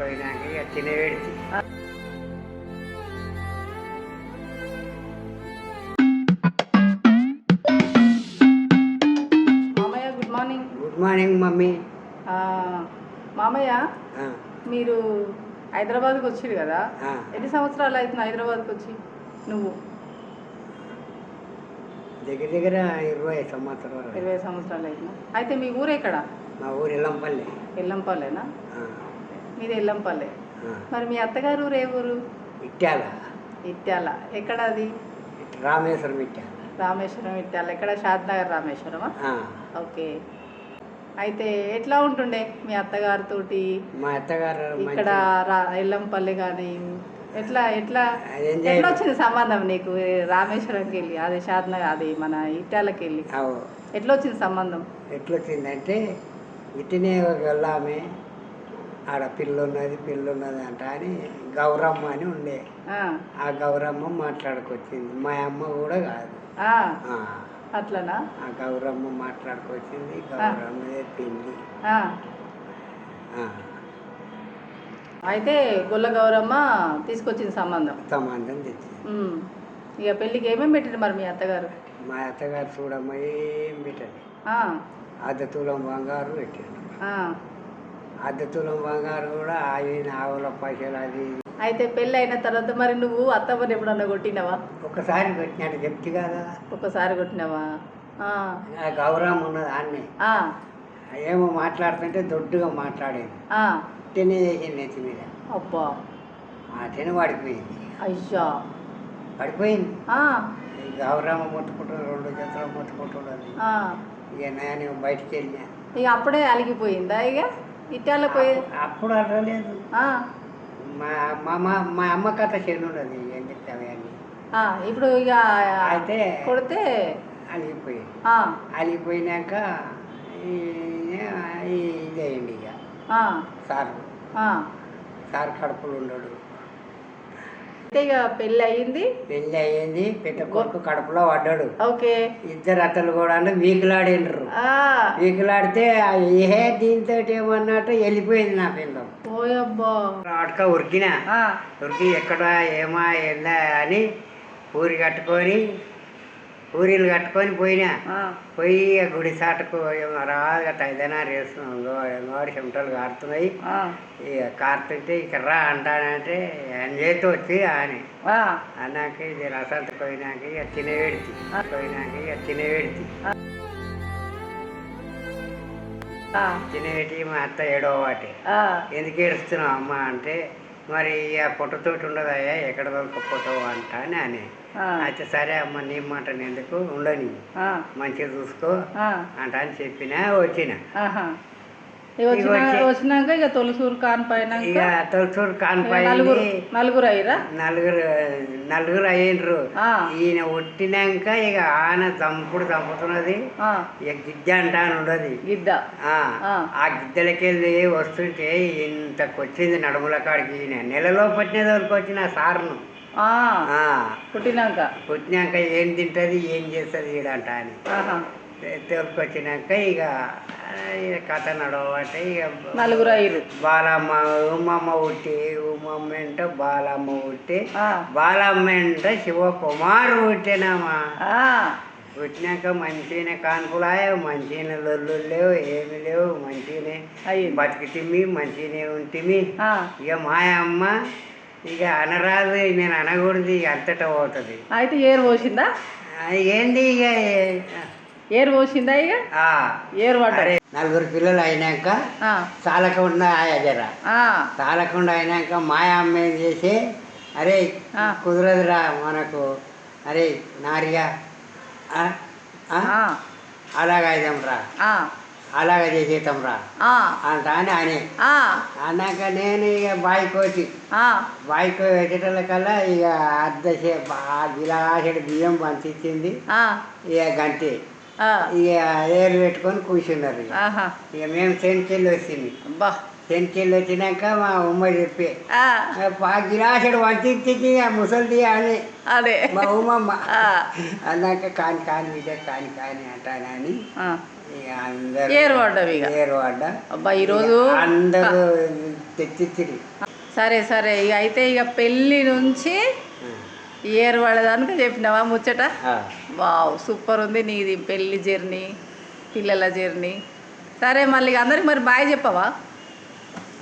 పోయినాక ఇక తినవేడిచి మామయ్య good morning good morning mummy. మామయ్య మీరు హైదరాబాద్కి వచ్చారు కదా. ఎన్ని సంవత్సరాలు అవుతుంది హైదరాబాద్కి వచ్చి నువ్వు? దగ్గర దగ్గర ఇరవై సంవత్సరాలు. ఇరవై సంవత్సరాలు అవుతుందా. అయితే మీ ఊరు ఎక్కడ? మా ఊరు ఎల్లంపల్లి. ఎల్లంపల్లేనా? మీది ఎల్లంపల్లె. మరి మీ అత్తగారు ఏ ఊరు? ఇట్టాల ఇత్యాల ఎక్కడ అది రామేశ్వరం ఇట్టాల రామేశ్వరం ఇత్యాల ఎక్కడ? షాద్నగర్ రామేశ్వరమా? ఓకే. అయితే ఎట్లా ఉంటుండే మీ అత్తగారితోటి మా అత్తగారు ఇక్కడ ఎల్లంపల్లి కానీ ఎట్లా ఎట్లా? ఎట్లా వచ్చింది సంబంధం నీకు? రామేశ్వరంకి వెళ్ళి అది షాద్నగర్ అది మన ఇట్టాలకి వెళ్ళి. ఎట్లా వచ్చింది సంబంధం? ఎట్లొచ్చిందంటే ఇటునే ఒక వెళ్ళామే. ఆడ పిల్ల ఉన్నది పిల్ల ఉన్నది అంట అని గౌరమ్మ అని ఉండే. ఆ, గౌరమ్మ మాట్లాడుకొచ్చింది. మా అమ్మ కూడా కాదు. అట్లనా? ఆ గౌరమ్మ మాట్లాడుకొచ్చింది. గౌరమ్మ ఆ, అయితే గొల్ల గౌరమ్మ తీసుకొచ్చింది సంబంధం. సంబంధం తెచ్చింది. ఇక పెళ్ళికి ఏమేమి పెట్టింది మరి మీ అత్తగారు? మా అత్తగారు చూడమ్మ ఏం పెట్టండి ఆ, అర్ధ తులం బంగారు పెట్టాడు. అర్ధ తులం బంగారు కూడా ఆయన ఆవుల పైసలు అది. అయితే పెళ్ళి అయిన తర్వాత మరి నువ్వు అత్తమ్మని ఎప్పుడన్నా కొట్టినావా? ఒకసారి పెట్టినట్టు చెప్తే కదా. ఒక్కసారి కొట్టినావా? గౌరమ్మ ఉన్నది ఆన్నే. ఆ, ఏమో మాట్లాడుతుంటే దొడ్డుగా మాట్లాడేది. తినే నెత్తి మీద. అబ్బా. ఆ తిని పడిపోయింది. అయ్యా. పడిపోయింది. గౌరమ్మ ముట్టుకుంటున్న రెండు జతలు ముట్టుకుంటున్నది. ఇక నేను బయటికి వెళ్ళినా. ఇక అప్పుడే అలిగిపోయిందా ఇక? ఇట్టాల పోయి అప్పుడు అడగలేదు మా మా మా- అమ్మ కథ చెల్లున్నది ఏం చెప్తావే ఇప్పుడు ఇక అయితే కొడితే అలిగిపోయింది. ఆ, అలిగిపోయినాక ఇదేయండి ఇక సార్. సార్ కడుపులు ఉండడు. అయితే ఇక పెళ్ళి అయ్యింది పెళ్ళి అయ్యింది పెద్ద కొడుకు కడుపులో పడ్డాడు. ఓకే. ఇద్దరు అత్తలు కూడా వీకులాడిండ్రు ఆ, వీకులాడితే ఏ దీంతో ఏమన్నట్టు వెళ్ళిపోయింది నా పిల్లం. ఓయబ్బా అటుక ఉరికిన. ఉరికి ఎక్కడ ఏమా ఏందా అని ఊరి కట్టుకొని ఊరిలు కట్టుకొని పోయినా. పోయి ఆ గుడి సాటుకు ఏమో రాగా తైదనారు వేస్తున్నాం వాడి చెమటలు కారుతున్నాయి. ఇక కారుతుంటే ఇక్కడ రా అంటానంటే ఆయన చేతి వచ్చి అని ఆ, అన్నాక ఇది రసంత పోయినాక ఇక తినవేడిచి పోయినాక ఇక తినవేడిచి ఆ, తినవేటి మా అత్త ఏడో వాటి. ఎందుకు ఏడుస్తున్నావు అమ్మ అంటే మరి ఇక పుట్టతోటి ఉండదయ్యా ఎక్కడ దొరకపోతావు అంట అని అని. ఆ, అయితే సరే అమ్మ నీ మాట ఎందుకు ఉండని? ఆ, మంచిగా చూసుకో ఆ, అంట అని చెప్పినా వచ్చిన ఆహా. ఇక వచ్చిన వచ్చి- వచ్చినాక ఇక తొలిసూరు కాన్ పైన ఇక తొలసూరు కాన్పాయి నలుగురు నలుగురు అయ్యిరా? నలుగురు నలుగురు అయ్యిండ్రు. ఈయన పుట్టినాక ఇక ఆన చంపుడు చంపుతున్నది. ఇక గిద్ద అంటాను ఉండదు. గిద్ద. ఆ. గిద్దలకెళ్ళి వస్తుంటే ఇంతకొచ్చింది నడుముల కాడికి ఈయన. నెలలో పట్టిన వరకు వచ్చిన సార్ను. ఆ, ఆ, పుట్టినాక. పుట్టినాక ఏం తింటది ఏం చేస్తుంది ఈడంట అని. తోలుకొచ్చినాక ఇక కథ నడవబట్టే ఇక నలుగురు అయ్యిరు బాలమ్మ ఉమ్మమ్మ పుట్టి ఉమ్మమ్మ ఎంట బాలమ్మ పుట్టి ఆ, బాలమ్మ ఎంట శివకుమారు పుట్టినామా పుట్టినాక మంచిగానే కాన్పులాయ మంచిగానే లొల్లు లేవు ఏమి లేవు మంచిగానే బతికితిమి మంచిగానే ఉంటిమి ఇక మా అమ్మ ఇక అనరాదు నేను అనకూడదు ఇక అంతటా పోతుంది అయితే ఏరు పోసిందా ఏంది ఇక ఏరు పోసిందా ఇక? ఏరు పడ్డ? నలుగురు పిల్లలు అయినాక ఆ, చాలకుండా ఆయా జర. చాలకుండా అయినాక మా అమ్మ ఏం చేసి? అరే. కుదరదురా మనకు. అరే? ఆ, అలాగైదాం రా అలాగ చేసేద్దాం రా అని అని. అన్నాక నేను ఇక బాయికి వచ్చి ఆ, బాయికి వచ్చేటోళ్ళకల్లా ఇక అర్ధ గిలాసెడు బియ్యం పంచిచ్చింది ఆ, ఇక గంటే ఇక ఏరు పెట్టుకొని కూర్చున్నారు ఇక మేము శనికెళ్ళి వచ్చింది. అబ్బా వచ్చినాక మా ఉమ్మ చెప్పి. గిలాసెడు వంచిచ్చి ఆ ముసలిది అని. అదే. మా ఉమ్మమ్మ. అన్నాక కాని కాని ఇదే కాని కాని అంటానని ఆ, ఇక అబ్బా ఈరోజు అందరూ తెచ్చిచ్చిరి సరే సరే. ఇక అయితే ఇక పెళ్ళి నుంచి ఏరుపడదానికి చెప్పినావా ముచ్చట? వావ్ సూపర్ ఉంది నీది పెళ్ళి జర్నీ పిల్లల జర్నీ. సరే మళ్ళీ అందరికి మరి బాయ్ చెప్పవా?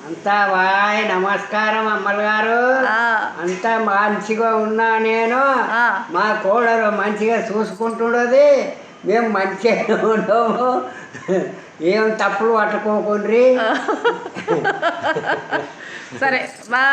అంతా వాయ్ నమస్కారం అమ్మలు గారు. ఆ, అంతా మంచిగా ఉన్నా నేను. మా కోడలు మంచిగా చూసుకుంటున్నది మేము మంచిగా ఉన్నాము. ఏం తప్పులు పట్టుకోకుండ్రి. సరే బాయ్.